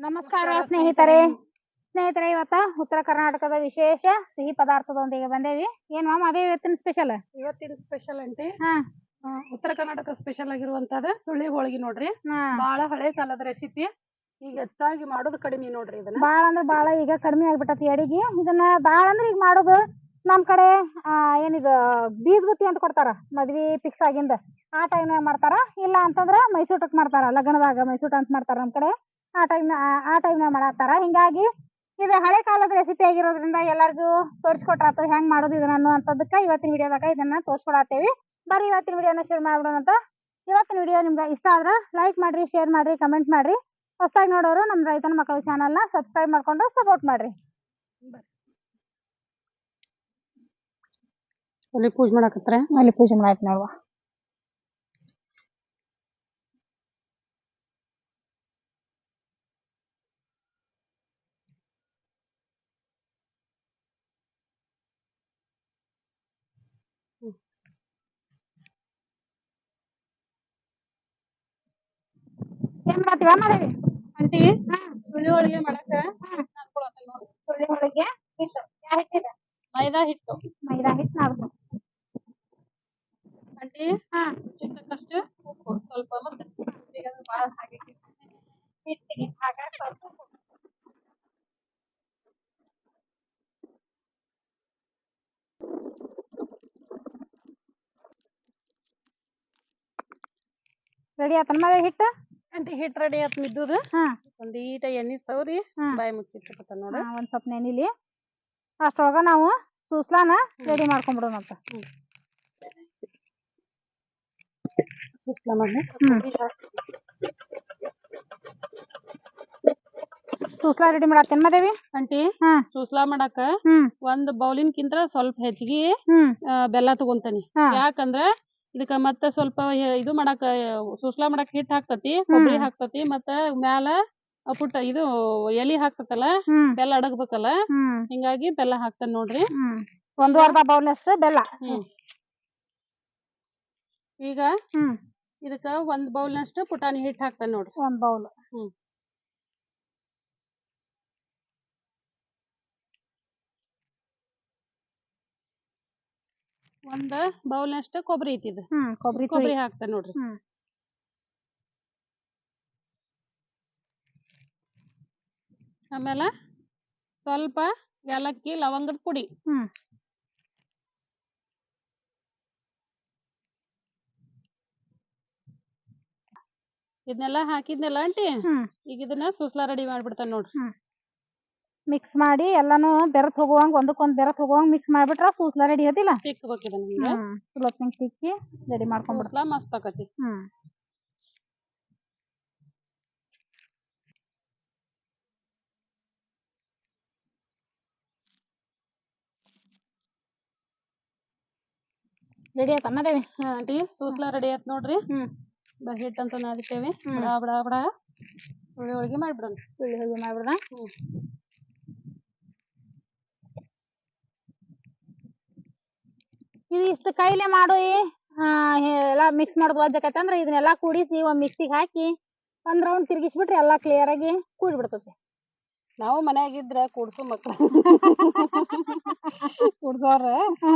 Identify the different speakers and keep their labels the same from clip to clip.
Speaker 1: ನಮಸ್ಕಾರ ಸ್ನೇಹಿತರೆ.
Speaker 2: ಸ್ನೇಹಿತರೆ.
Speaker 1: ಇವತ್ತ ಉತ್ತರ ಕರ್ನಾಟಕದ ವಿಶೇಷ ಸಿಹಿ ಪದಾರ್ಥದೊಂದಿಗೆ ಬಂದೇವಿ. ಏನ್ ಮಾಮ ಅದೇ ಇವತ್ತಿನ ಸ್ಪೆಷಲ್
Speaker 2: ಇವತ್ತಿನ ಸ್ಪೆಷಲ್ ಅಂಟಿ
Speaker 1: ಹಾ.
Speaker 2: ಆ, ಉತ್ತರ ಕರ್ನಾಟಕ ಸ್ಪೆಷಲ್ ಆಗಿರುವಂತದ ಸುಳ್ಳಿ ಹೋಳಿಗೆ ನೋಡ್ರಿ.
Speaker 1: ಬಹಳ
Speaker 2: ಬಾಳ ಹಳೆ ಕಾಲದ ರೆಸಿಪಿ ಈಗ ಹೆಚ್ಚಾಗಿ ಮಾಡೋದು ಕಡಿಮೆ ನೋಡ್ರಿ ಇದನ್ನ.
Speaker 1: ಬಾಳ ಅಂದ್ರ ಬಾಳ ಈಗ ಕಡಿಮೆ ಆಗ್ಬಿಟ್ಟತಿ ಅಡಿಗೆ. ಇದನ್ನ ಬಾಳ ಅಂದ್ರ ಈಗ ಮಾಡೋದು ನಮ್ ಕಡೆ ಆ ಏನಿದು ಬೀಜ ಬುತ್ತಿ ಅಂತ ಕೊಡ್ತಾರ. ಮದ್ವಿ ಫಿಕ್ಸ್ ಆಗಿಂದ. ಆ ಟೈಮ್ನಾಗ ಮಾಡ್ತಾರ. ಇಲ್ಲ ಅಂತಂದ್ರ ಮೈಸೂಟಕ್ ಮಾಡ್ತಾರ. ಲಗ್ನದಾಗ ಮೈಸೂಟ ಅಂತ ಮಾಡ್ತಾರ ನಮ್ ಕಡೆ. ಆ ಟೈಮ್ ಆ ಟೈಮ್ನ ಮಾಡತ್ತಾರ ಹಿಂಗಾಗಿ ಇದು ಹಳೆ ಕಾಲದ ರೆಸಿಪಿ ಆಗಿರೋದ್ರಿಂದ ಎಲ್ಲರಿಗೂ ತೋರಿಸ್ಕೊಟ್ರಾತು ಹೆಂಗ್ ಮಾಡೋದು ಇದನ್ನ ಅನ್ನುವಂಥದ್ದಕ್ಕ ಇವತ್ತಿನ ವಿಡಿಯೋದಾಗ ಇದನ್ನ ತೋರಿಸ್ಕೊಡತ್ತೇವಿ. ಬರೀ ಇವತ್ತಿನ ವಿಡಿಯೋನ ಶೇರ್ ಮಾಡ್ಬಿಡೋಣ ಅಂತ. ಇವತ್ತಿನ ವಿಡಿಯೋ ನಿಮ್ಗೆ ಇಷ್ಟ ಆದ್ರ ಲೈಕ್ ಮಾಡ್ರಿ ಶೇರ್ ಮಾಡ್ರಿ ಕಮೆಂಟ್ ಮಾಡ್ರಿ. ಹೊಸದಾಗಿ ನೋಡೋರು ನಮ್ಮ ರೈತನ ಮಕ್ಕಳ ಚಾನಲ್ನ ಸಬ್ಸ್ಕ್ರೈಬ್ ಮಾಡ್ಕೊಂಡು ಸಪೋರ್ಟ್ ಮಾಡ್ರಿ.
Speaker 2: ಅಲ್ಲಿ ಪೂಜೆ ಮಾಡಕತ್ರ
Speaker 1: ಅಲ್ಲಿ ಪೂಜೆ ಮಾಡಾಯ್ತು ನೋಡುವ. ಮಾಡತ್ತೀವ ಮಾದೇವಿ
Speaker 2: ಅಂಟಿ ಸುಳ್ಳಿ ಹೋಳಿಗೆ ಮಾಡಕ ನಾದ್ಕೊಳತ್ತೇನ್ ನೋಡ್ರಿ.
Speaker 1: ಸುಳ್ಳಿ ಹೋಳಿಗೆ ಹಿಟ್ಟು. ಯಾವ ಹಿಟ್ಟಿದ?
Speaker 2: ಮೈದಾ ಹಿಟ್ಟು.
Speaker 1: ಮೈದಾ ಹಿಟ್ಟು ನಾಲ್ಕು
Speaker 2: ಅಂಟಿ
Speaker 1: ಹಾ.
Speaker 2: ಚಿಕ್ಕಕ್ಕಷ್ಟು ಉಪ್ಪು ಸ್ವಲ್ಪ ಮತ್ತೆ ಈಗ ಅದು ಬಾಳ ಹಾಕಿ
Speaker 1: ಹಿಟ್ಟಿಗೆ. ಹಾಗಾಕ ಸ್ವಲ್ಪ ರೆಡಿ ಆತನ ಮದ ಹಿಟ್ಟು?
Speaker 2: ಅಂಟಿ ಹಿಟ್ ರೆಡಿ ಆತ್ ಮಿದ್ದುದು.
Speaker 1: ಹಾ.
Speaker 2: ಒಂದ್ ಈಟ ಎಣ್ಣಿ ಸೌರಿ
Speaker 1: ಹಾ.
Speaker 2: ಬಾಯಿ ಮುಚ್ಚಿಟ್ಟ ನೋಡ.
Speaker 1: ಹಾ, ಒಂದ್ ಸ್ವಲ್ಪ ನೆನಿಲಿ ಅಷ್ಟೊಳಗ ನಾವು ಸೂಸ್ಲಾನ ರೆಡಿ ಮಾಡ್ಕೊಂಡ್ಬಿಡೋಣ ಅಂತ.
Speaker 2: ಸುಸ್ಲ
Speaker 1: ಸೂಸ್ಲಾ ರೆಡಿ ಮಾಡತ್ತೇನ್ ಮದೇವಿ?
Speaker 2: ಅಂಟಿ
Speaker 1: ಹಾ.
Speaker 2: ಸೂಸ್ಲಾ ಮಾಡಾಕ
Speaker 1: ಹ್ಮ್.
Speaker 2: ಒಂದ್ ಬೌಲಿನ್ಕಿಂತ ಸ್ವಲ್ಪ ಹೆಚ್ಚಿಗೆ
Speaker 1: ಹ್ಮ್.
Speaker 2: ಆ, ಬೆಲ್ಲ ತಗೊಂತಾನಿ.
Speaker 1: ಹಾ.
Speaker 2: ಯಾಕಂದ್ರ ಇದಕ್ಕ ಮತ್ತ ಸ್ವಲ್ಪ ಇದು ಮಾಡಾಕ ಸೂಸ್ಲಾ ಮಾಡಾಕ ಹಿಟ್ ಹಾಕ್ತತಿ ಕೊಬ್ಬರಿ ಹಾಕ್ತತಿ ಮತ್ತ ಮ್ಯಾಲ ಪುಟ್ಟ ಇದು ಎಲಿ ಹಾಕ್ತತಲ್ಲ
Speaker 1: ಹ್ಮ್.
Speaker 2: ಬೆಲ್ಲ ಅಡಗ್ಬೇಕಲ್ಲ
Speaker 1: ಹ್ಮ್.
Speaker 2: ಹಿಂಗಾಗಿ ಬೆಲ್ಲ ಹಾಕ್ತಾನ ನೋಡ್ರಿ.
Speaker 1: ಒಂದು ಅರ್ಧ ಬೆಲ್ಲ.
Speaker 2: ಹ್ಮ್. ಈಗ
Speaker 1: ಹ್ಮ್.
Speaker 2: ಇದಕ್ಕ ಒಂದ್ ಬೌಲ್ನಷ್ಟು ಪುಟಾಣಿ ಹಿಟ್ ಹಾಕ್ತಾನ ನೋಡ್ರಿ.
Speaker 1: ಒಂದ್ ಬೌಲ್
Speaker 2: ಹ್ಮ್. ಒಂದ್ ಬೌಲ್ನಷ್ಟು ಕೊಬ್ಬರಿ ಐತಿ ಇದು
Speaker 1: ಹ್ಮ್ ಕೊಬ್ಬರಿ
Speaker 2: ಕೊಬ್ಬರಿ ಹಾಕ್ತಾನ ನೋಡ್ರಿ.
Speaker 1: ಹ್ಮ್.
Speaker 2: ಆಮೇಲೆ ಸ್ವಲ್ಪ ಏಲಕ್ಕಿ ಲವಂಗದ ಪುಡಿ.
Speaker 1: ಹ್ಮ್.
Speaker 2: ಇದನ್ನೆಲ್ಲ ಹಾಕಿದ್ನೆಲ್ಲ ಆಂಟಿ?
Speaker 1: ಹ್ಮ್.
Speaker 2: ಈಗ ಇದನ್ನ ಸುಸ್ಲಾ ರೆಡಿ ಮಾಡ್ಬಿಡ್ತಾನ ನೋಡ್ರಿ.
Speaker 1: ಮಿಕ್ಸ್ ಮಾಡಿ ಎಲ್ಲಾನು ಬೆರತ್ ಹೋಗುವಂಗ ಒಂದಕ್ಕೊಂದ್ ಬೆರತ್ ಹೋಗುವಂಗ ಮಿಕ್ಸ್ ಮಾಡ್ಬಿಟ್ರ ಸೂಸ್ಲಾ ರೆಡಿ ಆತಿಲ್ಲ
Speaker 2: ತಿಕ್ಕಬೇಕು ಇದನ್ನ ಹಿಂಗ
Speaker 1: ಹ್ಮ್ ತಿಕ್ಕಿ ರೆಡಿ ಮಾಡ್ಕೊಂಡ್ಬಿಡ್ತ
Speaker 2: ಸೂಸ್ಲಾ ಮಸ್ತ್ ಆಕತಿ
Speaker 1: ಹ್ಮ್. ರೆಡಿ ಆಯ್ತಾ ಮದೇವಿ
Speaker 2: ಹಾ ಆಂಟಿ ಸೂಸ್ಲಾ ರೆಡಿ ಆಯ್ತ್ ನೋಡ್ರಿ.
Speaker 1: ಹ್ಮ್.
Speaker 2: ಬ ಹಿಟ್ ಅಂತ
Speaker 1: ಹ್ಮ್.
Speaker 2: ಬಡ ಬಡ ಬಡ. ಸುಳಿ ಹೋಳಿಗೆ ಮಾಡ್ಬಿಡೋಣ.
Speaker 1: ಸುಳ್ಳಿ ಹೋಳಿಗೆ ಮಾಡ್ಬಿಡೋಣ?
Speaker 2: ಹ್ಮ್.
Speaker 1: ಇದು ಇಷ್ಟು ಕೈಲೆ ಮಾಡೋ ಆ ಎಲ್ಲ ಮಿಕ್ಸ್ ಮಾಡೋದು ವಜ್ಜಾಕೈತೆ ಅಂದ್ರೆ ಇದನ್ನೆಲ್ಲ ಕೂಡಿಸಿ ಒಂದ್ ಮಿಕ್ಸಿಗೆ ಹಾಕಿ ಒಂದ್ ರೌಂಡ್ ತಿರುಗಿಸ್ಬಿಟ್ರೆ ಎಲ್ಲಾ ಕ್ಲಿಯರ್ ಆಗಿ ಕೂಡಿ ಬಿಡ್ತೇತಿ
Speaker 2: ನಾವು ಮನ್ಯಾಗಿದ್ರ ಕೂಡ್ಸು ಮಕ್ಳು. ಕೂಡ್ಸೋರ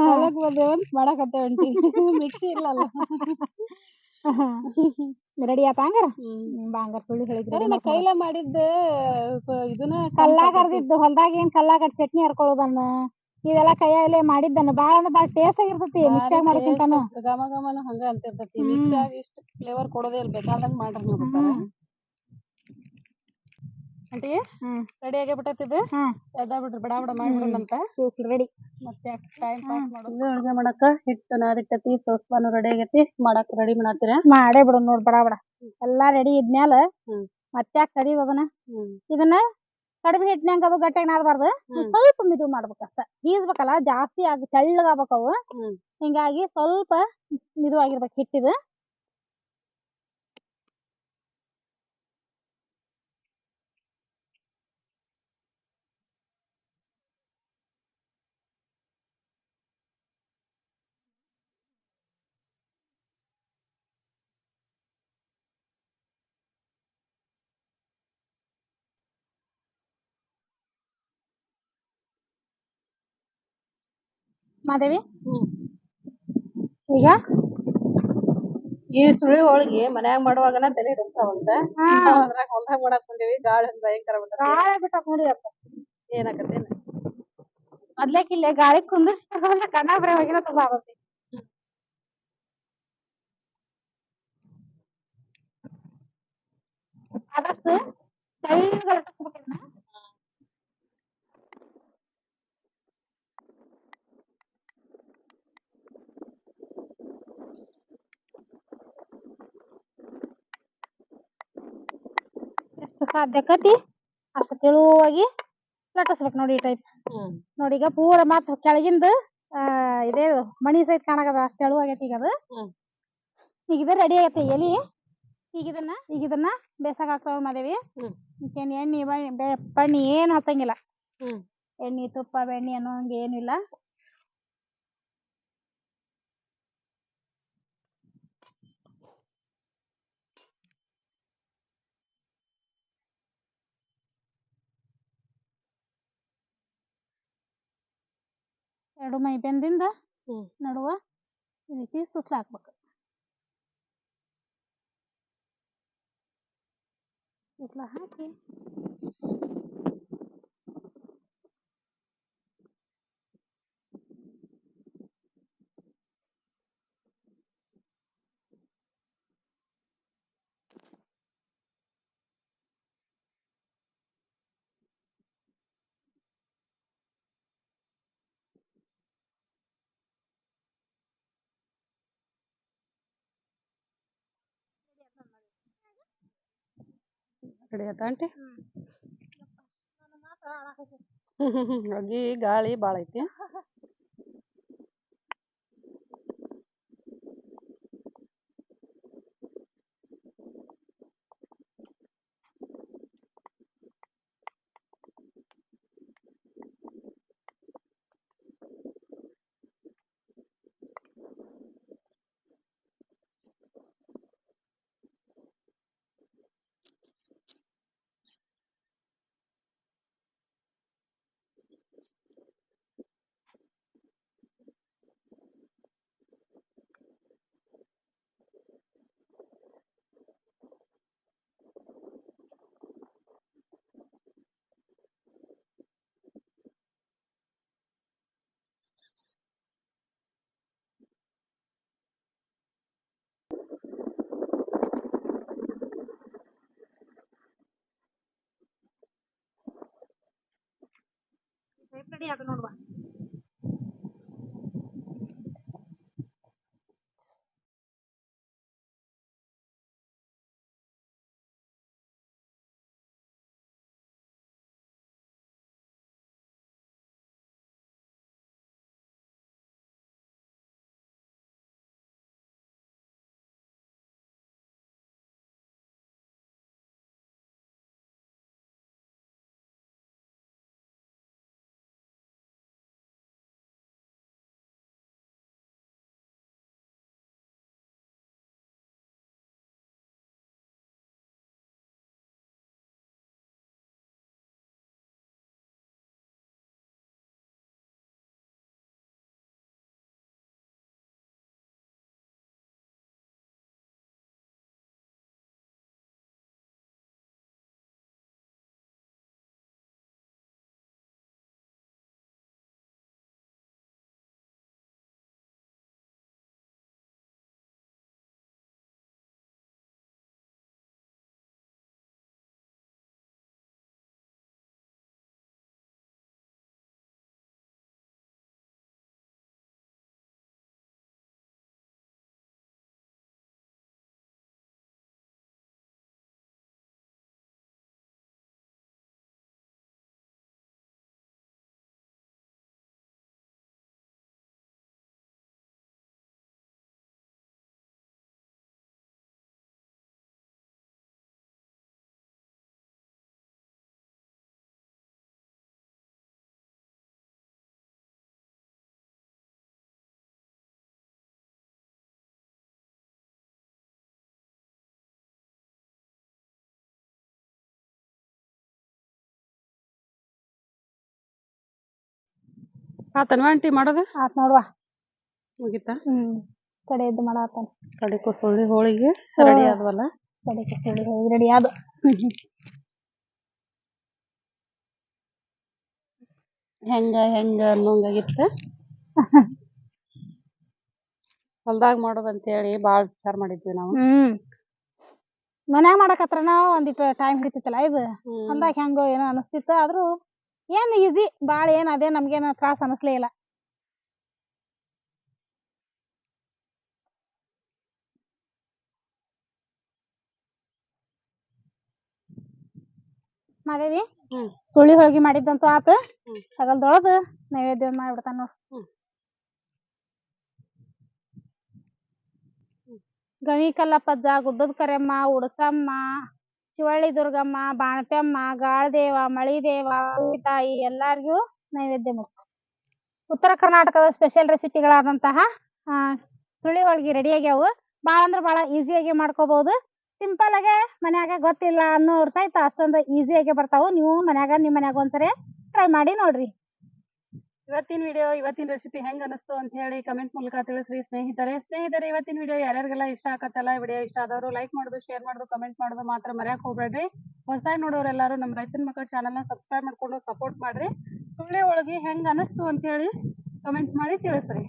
Speaker 2: ಹೊಲಕ್ ಬಂದೇವಂತ ಮಾಡಕತ್ತೇವ ಆಂಟಿ ಮಿಕ್ಸಿ ಇಲ್ಲಲ್ಲ.
Speaker 1: ರೆಡಿ ಆತ ಹಂಗಾರ?
Speaker 2: ಹ್ಮ್.
Speaker 1: ಬಾಂಗಾರ ಸುಳ್ಳಿ
Speaker 2: ಹೇಳಿದ್ರೆ
Speaker 1: ಹೇಳಿದ್ರಿ
Speaker 2: ನಾ ಕೈಲ ಮಾಡಿದ್ದ ಇದನ್ನ
Speaker 1: ಕಲ್ಲಾಗ ಅರ್ದಿದ್ದು ಹೊಲ್ದಾಗ ಏನ್ ಕಲ್ಲಾಗ ಚಟ್ನಿ ಹರ್ಕೊಳ್ಳೋದನ್ನ ಇದೆಲ್ಲ ಕೈಯಲ್ಲೇ ಮಾಡಿದ್ದನ್ನು ಬಾಳ ಅಂದ್ರೆ ಬಾಳ ಟೇಸ್ಟ್ ಆಗಿರ್ತೈತಿ ಮಿಕ್ಸ್ ಆಗಿ ಮಾಡೋಕ್ಕಿಂತಾನು.
Speaker 2: ಘಮ ಘಮನು ಹಂಗ ಅಂತಿರ್ತೈತಿ. ಮಿಕ್ಸಿ ಆಗಿ ಇಷ್ಟ ಫ್ಲೇವರ್ ಕೊಡೋದೇ ಇಲ್ಲ ಬೇಕಾದಂಗ ಮಾಡ್ರಿ ನೀವು. ಆಂಟಿ
Speaker 1: ಹ್ಮ್.
Speaker 2: ರೆಡಿ ಆಗೇ ಬಿಟ್ಟೈತಿ
Speaker 1: ಹ್ಮ್
Speaker 2: ಎದ್ದ ಬಿಡ್ರಿ ಬಡ ಬಡ ಮಾಡ್ಬಿಡೋಣಂತ.
Speaker 1: ಸೋಸ್ ರೆಡಿ
Speaker 2: ಮತ್ತೆ ಟೈಮ್ ಪಾಸ್ ಮಾಡೋದು? ಅಡುಗೆ ಮಾಡಕ ಹಿಟ್ಟು ನಾದಿಟ್ಟತಿ ಸೋಸ್ಪಾನು ರೆಡಿ ಆಗೈತಿ ಮಾಡಕ್ ರೆಡಿ ಮಾಡತ್ತೀರ
Speaker 1: ಮಾಡೇ ಬಿಡೋಣ ನೋಡ್ ಬಡ ಬಡ. ಎಲ್ಲಾ ರೆಡಿ ಇದ್ಮ್ಯಾಲ
Speaker 2: ಹ್ಮ್.
Speaker 1: ಮತ್ತೆ ಅದನ್ನ?
Speaker 2: ಹ್ಮ್.
Speaker 1: ಇದನ್ನ ಕಡಿಮೆ ಹಿಟ್ಟಿನಂಗ ಅದು ಗಟ್ಟಿಯಾಗಿ ನಾದಬಾರ್ದು ಸ್ವಲ್ಪ ಮಿದು ಮಾಡ್ಬೇಕಷ್ಟ. ಬೀಸ್ಬೇಕಲ್ಲ ಜಾಸ್ತಿ ಆಗಿ ತೆಳ್ಳಗಾಗ್ಬೇಕವು ಅವು ಹಿಂಗಾಗಿ ಸ್ವಲ್ಪ ಮಿದುವಾಗಿರ್ಬೇಕು ಹಿಟ್ಟಿದು. ಮಾದೇವಿ? ಈಗ?
Speaker 2: ಈ ಸುಳಿ ಹೋಳಿಗಿ ಮನ್ಯಾಗ ಮಾಡುವಾಗನ ತಲೆ ಹಿಡಿಸ್ತಾವಂತ ಅದ್ರಾಗ ಹೊಲ್ದಾಗ ಮಾಡಾಕ್ ಬಂದೇವಿ ಗಾಳಿ ಒಂದ್ ಭಯಂಕರ
Speaker 1: ಬಿಟ್ಟಾಕ್ ನೋಡಿ ಅಪ್ಪ.
Speaker 2: ಏನಾಕತ್ತೇನ
Speaker 1: ಮೊದ್ಲೇಕಿಲ್ಲ ಗಾಳಿ ಕುಂದಿರ್ಸ್ಬಿಟ್ರೆ ಕಣ್ಣ ಬರೀ ಹೋಗಿನ ತುಂಬ ಆಗುತ್ತೆ. ಆದಷ್ಟು ತೆಳ್ಳಗೆ ಲಟ್ಟಿಸ್ಬೇಕು ಇದನ್ನ. ಎಷ್ಟು ಸಾಧ್ಯ ಆಕತಿ? ಅಷ್ಟು ತೆಳುವಾಗಿ ಲಟ್ಟಿಸ್ಬೇಕು ನೋಡಿ ಈ ಟೈಪ್ ನೋಡಿ ಈಗ ಪೂರ ಮತ್ತ್ ಕೆಳಗಿಂದ ಆ ಇದೇ ಮಣಿ ಸಹಿತ ಕಾಣಕದ ಅಷ್ಟು ತೆಳುವಾಗೈತಿ ಈಗ ಅದು. ಈಗ ಇದು ರೆಡಿ ಆಗೈತಿ ಎಲಿ. ಈಗ ಇದನ್ನ ಈಗ ಇದನ್ನ ಬೇಸಾಗ ಹಾಕ್ತಾವ ಮಾದೇವಿ. ಇದಕ್ಕೇನ್ ಎಣ್ಣೆ ಬಣ್ಣಿ ಏನು ಹಚ್ಚಂಗಿಲ್ಲ. ಎಣ್ಣೆ ತುಪ್ಪ ಬೆಣ್ಣೆ ಅನ್ನೋ ಹಂಗೆ ಏನಿಲ್ಲ. ಎರಡು ಮೈ ಬೆಂದಿಂದ
Speaker 2: ಹ್ಮ್.
Speaker 1: ನಡುವ ಈ ರೀತಿ ಸುಸ್ಲಾಕ್ಬೇಕು ಹಾಕ್ಬೇಕು ಸುಸ್ಲ ಹಾಕಿ
Speaker 2: ಕಡೆ ಆತ ಆಂಟಿ ಗಾಳಿ ಬಾಳ ಐತಿ.
Speaker 1: ರೆಡಿ ಆಗ ನೋಡುವ
Speaker 2: ಆತನ್ವಾ ಆಂಟಿ ಮಾಡೋದು?
Speaker 1: ಆತ್ ನೋಡುವ
Speaker 2: ಮುಗಿತ?
Speaker 1: ಹ್ಮ್. ಕಡೆ ಇದ್ದು ಮಾಡಾತಾನ
Speaker 2: ಕಡೆ ಕುಸುಳಿ ಹೋಳಿಗೆ. ರೆಡಿ ಆದ್ವಲ್ಲ?
Speaker 1: ಕಡೆ ಕುಸುಳಿ ರೆಡಿ ಆದು.
Speaker 2: ಹೆಂಗ ಹೆಂಗ ಅನ್ನೋಂಗಾಗಿತ್ತ? ಹೊಲ್ದಾಗ ಅಂತ ಹೇಳಿ ಬಾಳ್ ವಿಚಾರ ಮಾಡಿದ್ವಿ ನಾವು.
Speaker 1: ಹ್ಮ್. ಮನ್ಯಾಗ ಮಾಡಕತ್ರ ನಾವು ಒಂದಿಟ್ಟು ಟೈಮ್ ಹಿಡಿತಿತ್ತಲ್ಲ ಇದು
Speaker 2: ಅಂದಾಗ
Speaker 1: ಹೊಲ್ದಾಗ ಹೆಂಗೋ ಏನೋ ಅನಿಸ್ತಿತ್ತು ಆದ್ರೂ ಏನ್ ಈಸಿ ಬಾಳ ಏನ್ ಅದೇ ನಮ್ಗೇನ ತ್ರಾಸ ಅನಿಸ್ಲೇ ಇಲ್ಲ. ಮಾದೇವಿ ಸುಳಿ ಹೋಳಿಗೆ ಮಾಡಿದ್ದಂತೂ ಆತ.
Speaker 2: ಹ್ಮ್.
Speaker 1: ಸಗಲ್ದೊಳದು ನೈವೇದ್ಯ ಮಾಡ್ಬಿಡ್ತಾನ ನೋಡ್. ಗವಿ ಕಲ್ಲಪ್ಪಜ್ಜ ಗುಡ್ಡದ ಕರೆಮ್ಮ ಉಡ್ಸಮ್ಮ. ಶಿವಳ್ಳಿ ದುರ್ಗಮ್ಮ ಬಾಣತ್ಯಮ್ಮ ಗಾಳದೇವ ಮಳಿದೇವ ತಾಯಿ ಎಲ್ಲರಿಗೂ ನೈವೇದ್ಯ ಉತ್ತರ ಕರ್ನಾಟಕದ ಸ್ಪೆಷಲ್ ರೆಸಿಪಿಗಳಾದಂತಹ ಆ, ಸುಳ್ಳಿ ಹೋಳಿಗೆ ರೆಡಿ ಆಗ್ಯಾವು. ಭಾಳ ಅಂದ್ರೆ ಭಾಳ ಈಸಿಯಾಗಿ ಮಾಡ್ಕೋಬಹುದು ಸಿಂಪಲ್ ಆಗೇ ಮನ್ಯಾಗ ಗೊತ್ತಿಲ್ಲ ಅನ್ನೋರ್ ಸಹಿತ ಅಷ್ಟೊಂದು ಈಸಿಯಾಗಿ ಬರ್ತಾವು. ನೀವು ಮನ್ಯಾಗ ನಿಮ್ಮ ಮನ್ಯಾಗ ಒಂದ್ಸರಿ ಟ್ರೈ ಮಾಡಿ ನೋಡ್ರಿ.
Speaker 2: ಇವತ್ತಿನ ವಿಡಿಯೋ ಇವತ್ತಿನ ರೆಸಿಪಿ ಹೆಂಗ್ ಅನಿಸ್ತು ಅಂತ ಹೇಳಿ ಕಮೆಂಟ್ ಮೂಲಕ ತಿಳಿಸ್ರಿ ಸ್ನೇಹಿತರೆ. ಸ್ನೇಹಿತರೆ, ಇವತ್ತಿನ ವಿಡಿಯೋ ಯಾರ್ಯಾರಿಗೆಲ್ಲ ಇಷ್ಟ ಆಗತ್ತಲ್ಲ ವಿಡಿಯೋ ಇಷ್ಟ ಆದವರು ಲೈಕ್ ಮಾಡುದು ಶೇರ್ ಮಾಡುದು ಕಮೆಂಟ್ ಮಾಡುದು ಮಾತ್ರ ಮರ್ಯಾಕ್ ಹೋಗ್ಬೇಡ್ರಿ. ಹೊಸದಾಗಿ ನೋಡೋರೆಲ್ಲರೂ ನಮ್ಮ ರೈತನ ಮಕ್ಕಳ ಚಾನಲ್ನ ಸಬ್ಸ್ಕ್ರೈಬ್ ಮಾಡ್ಕೊಂಡು ಸಪೋರ್ಟ್ ಮಾಡ್ರಿ. ಸುಳ್ಳೆ ಒಳಗೆ ಹೆಂಗ್ ಅನಿಸ್ತು ಅಂತ ಹೇಳಿ ಕಮೆಂಟ್ ಮಾಡಿ ತಿಳಿಸ್ರಿ.